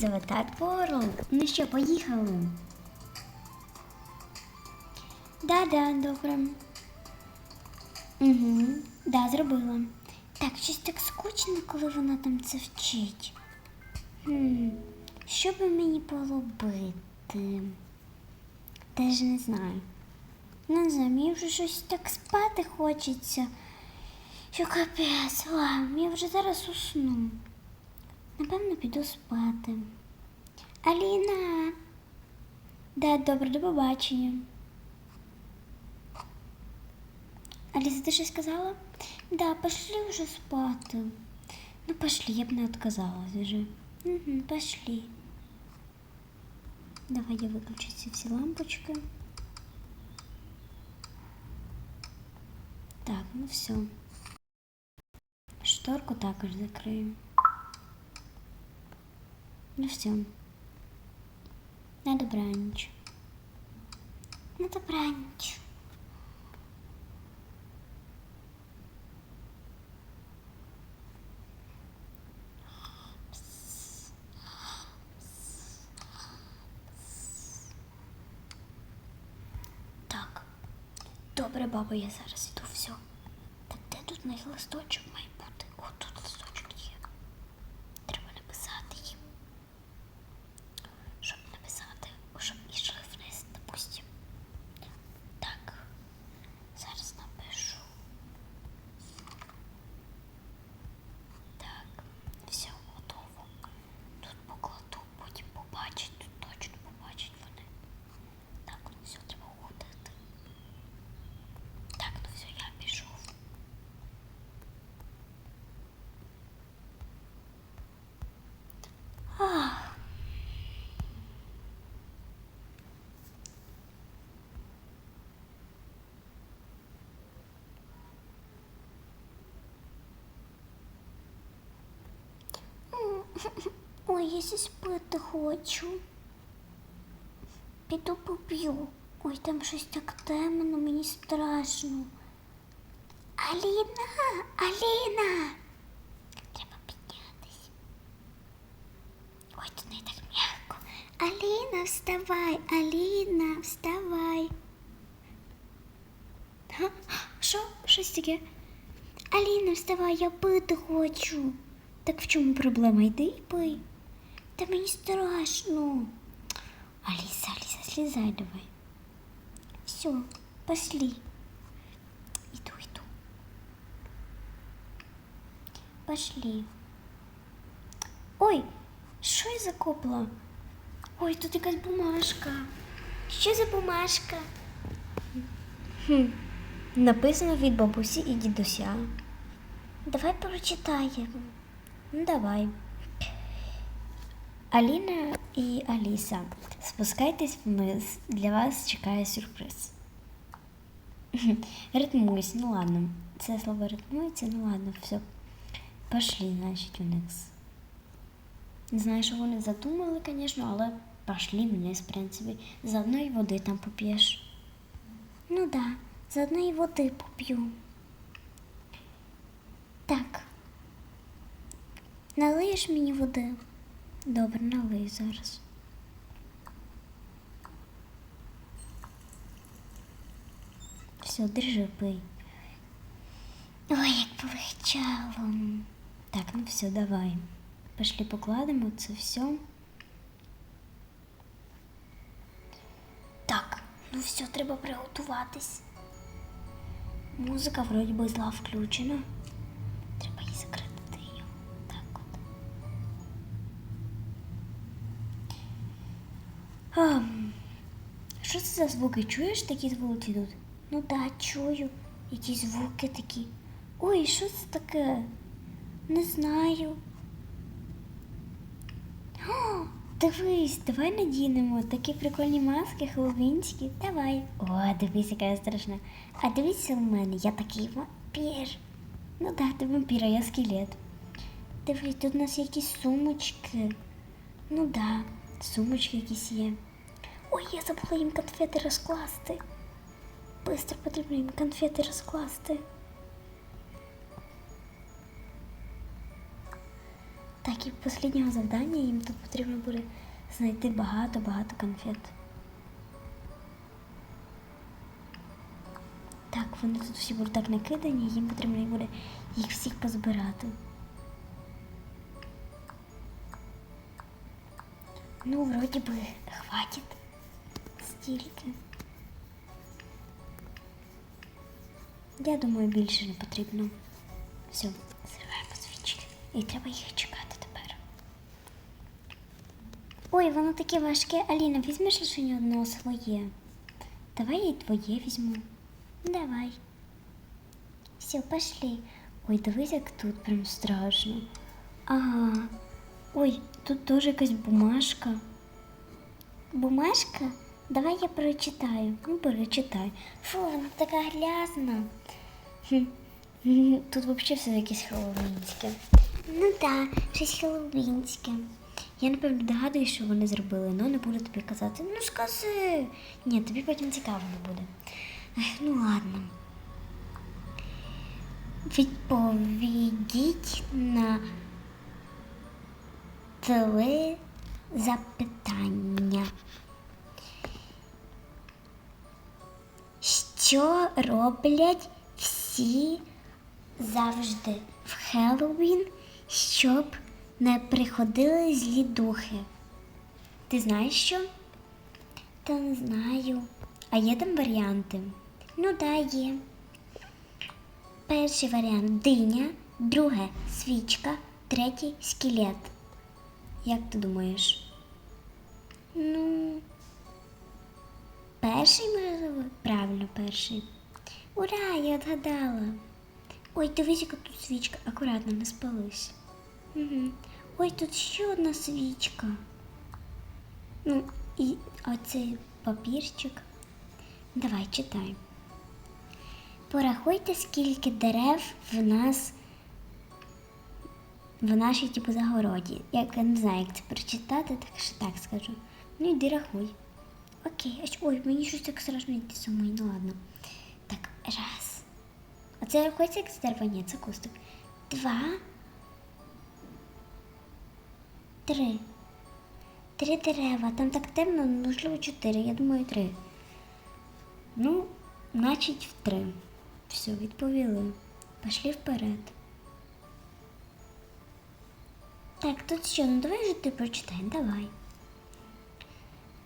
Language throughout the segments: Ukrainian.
зовут так Ну що, поїхали? Да-да, добре. Угу, да, зробила. Так, щось так скучно, коли вона там це вчить. Хм, що би мені полюбити? Теж не знаю. Не знаю, мені вже щось так спати хочеться. Що капець, ладно, я вже зараз усну. Напевно, піду спати. Аліна. Да, добре, до побачення. Аліса, ти щось сказала? Да, пошли вже спати. Ну, пошли, я б не отказалась вже. Угу, пошли. Давай я выключу ці всі лампочки. Так, ну все. Шторку також закрию. Ну все. На добраніч. На добраніч. Так. Добре, баба, я зараз іду все. Так де тут мій листочок має бути? О, тут листочок є. Треба написати їм. Щоб написати, щоб ішли вниз, допустим. Так. Зараз напишу. Так, все готово. Тут покладу, потім побачать, тут точно побачать вони. Так, ну все, треба уходити. Так, ну все, я пішов. Ах. Ой, я зі спити хочу. Піду поп'ю. Ой, там щось так темно, мені страшно. Аліна, Аліна. Треба піднятись. Ой, тут не так м'яко. Аліна, вставай, Аліна, вставай. Що? Щось таке? Аліна, вставай, я пити хочу. Так в чому проблема? Йди і пий. Та мені страшно. Алиса, Алиса, слезай давай. Все, пошли. Иду, иду. Пошли. Ой, що я закопла? Ой, тут якась бумажка. Що за бумажка? Хм. Написано від бабусі і дідуся. Давай прочитаємо. Ну, давай. Аліна і Аліса, спускайтесь вниз. Для вас чекає сюрприз. Ритмуюсь, ну ладно. Це слово ритмується, ну ладно, все. Пошли, значить, вниз. Не знаю, що вони задумали, звісно, але пошли вниз, в принципі. Заодно і води там поп'єш. Ну да, заодно і води поп'ю. Так. Налиєш мені води? Добре, налий зараз. Все, держи, пий. Ой, як полегчало. Так, ну все, давай. Пошли покладемо це все. Так, ну все, треба приготуватись. Музика вроді би зла включена. А, що це за звуки? Чуєш такі звуки тут? Ну так, чую. Якісь звуки такі. Ой, що це таке? Не знаю. О, дивись, давай надінемо такі прикольні маски хеллоуінські. Давай. О, дивись, яка я страшна. А дивися у мене, я такий вампір. Ну так, ти вампір, а я скелет. Дивись, тут у нас якісь сумочки. Ну да, сумочки якісь є. Ой, я забула їм конфети розкласти. Быстро потрібно їм конфети розкласти. Так, і останнього завдання їм тут потрібно буде знайти багато-багато конфет. Так, вони тут всі будуть так накидані, їм потрібно буде їх всіх позбирати. Ну, вроді би, хватить стільки. Я думаю, більше не потрібно. Все, зриваємо свічки. І треба їх чекати тепер. Ой, воно таке важке. Аліна, візьмеш лише не одного своє. Давай я твоє візьму. Давай. Все, пошли. Ой, дивись, як тут прям страшно. Ага. Ой, тут теж якась бумажка. Бумажка? Давай я прочитаю. Ну, перечитай. Фу, вона така грязна. Тут взагалі все якесь хеллоуінське. Ну так, щось хеллоуінське. Я напевно догадую, що вони зробили, але не буду тобі казати. Ну скажи. Ні, тобі потім цікаво не буде. Ну ладно. Відповідіть на три запитання. Що роблять всі завжди в Хеллоуін, щоб не приходили злі духи? Ти знаєш що? Та не знаю. А є там варіанти? Ну да, є. Перший варіант диня, друге свічка, третій скелет. Як ти думаєш? Ну, перший можливо? Правильно, перший. Ура, я отгадала. Ой, дивись, яка тут свічка. Акуратно, не спалися. Угу. Ой, тут ще одна свічка. Ну, і оцей папірчик. Давай, читай. Порахуйте, скільки дерев в нас в нашій типу загороді. Як я не знаю, як це прочитати, так що так скажу. Ну йди рахуй. Окей, аж ой, мені щось так страшно йти самої, ну ладно. Так, раз. А це рахується як дерево? Ні, це кустик. Два. Три. Три дерева. Там так темно, можливо, чотири. Я думаю, три. Ну, значить, в три. Все, відповіли. Пішли вперед. Так, тут що? Ну давай же ти прочитай, давай.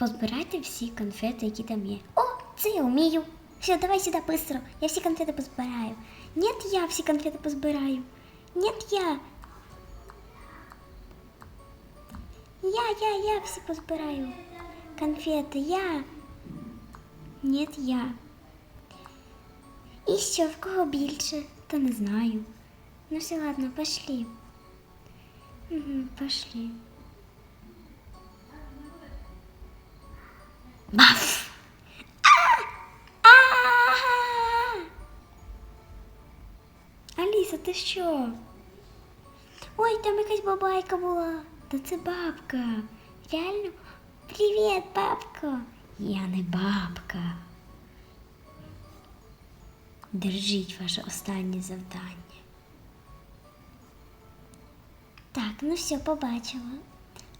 Позбирайте всі конфети, які там є. О, це я вмію. Все, давай сюди быстро. Я всі конфети позбираю. Нет, я всі конфети позбираю. Нет, я. Я, я, я всі позбираю. Конфети, я. Нет, я. І що, в кого більше? Та не знаю. Ну все, ладно, пошли. Угу, пошли. Баф! Аліса, ти що? Ой, там якась бабайка була. Та це бабка. Реально? Привіт, бабка. Я не бабка. Держіть ваше останнє завдання. Так, ну все, побачила.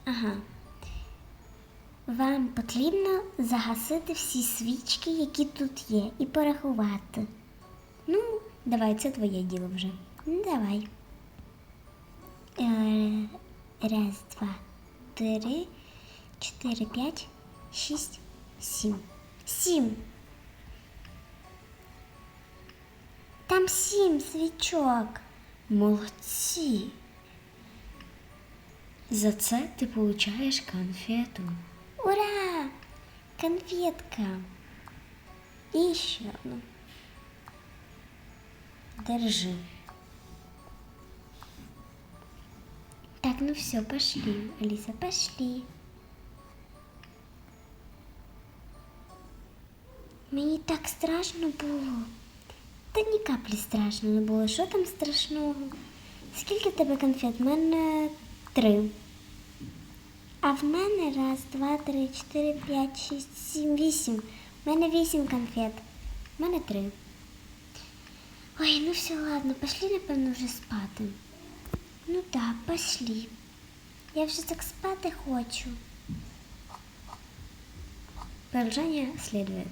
Ага. Вам потрібно загасити всі свічки, які тут є, і порахувати. Ну, давай, це твоє діло вже. Ну, давай. Е, Раз, два, три, чотири, п'ять, шість, сім. Сім. Там сім свічок. Молодці. За це ти получаєш конфету. Ура! Конфетка. І ще одну. Держи. Так, ну все, пошли, Алиса, пошли. Мені так страшно було. Та ні каплі страшно не було. Що там страшного? Скільки в тебе конфет? У мене три. А в мене раз, два, три, чотири, п'ять, шість, сім, вісім. У мене вісім конфет. У мене три. Ой, ну все, ладно, пошли, напевно, вже спати. Ну так, пошли. Я вже так спати хочу. Продолжение следует.